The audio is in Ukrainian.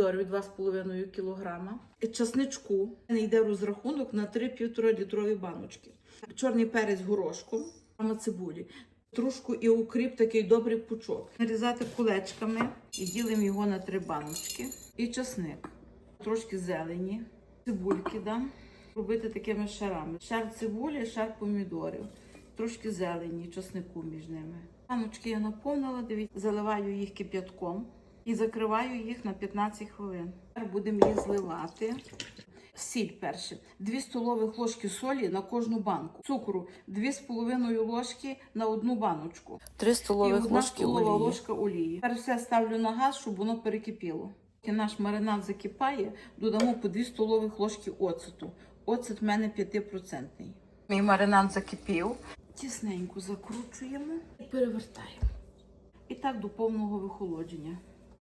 помідорів 2,5 кг, часничку. Не йде розрахунок на 3-1,5 літрові баночки. Чорний перець горошком, саме цибулі. Трушку і укріп, такий добрий пучок. Нарізати кулечками і ділимо його на три баночки. І часник. Трошки зелені, цибульки дам. Робити такими шарами. Шар цибулі, шар помідорів. Трошки зелені, часнику між ними. Баночки я наповнила, дивіться, заливаю їх кип'ятком і закриваю їх на 15 хвилин. Тепер будемо їх зливати. Сіль перше. 2 столових ложки солі на кожну банку. Цукру 2,5 ложки на одну баночку. 3 І одна ложки столова олії. ложка олії. Тепер все ставлю на газ, щоб воно перекипіло. Поки наш маринад закипає, додамо по 2 столових ложки оцету. Оцет в мене 5%. Мій маринад закипів. Тісненько закручуємо і перевертаємо. І так до повного вихолодження.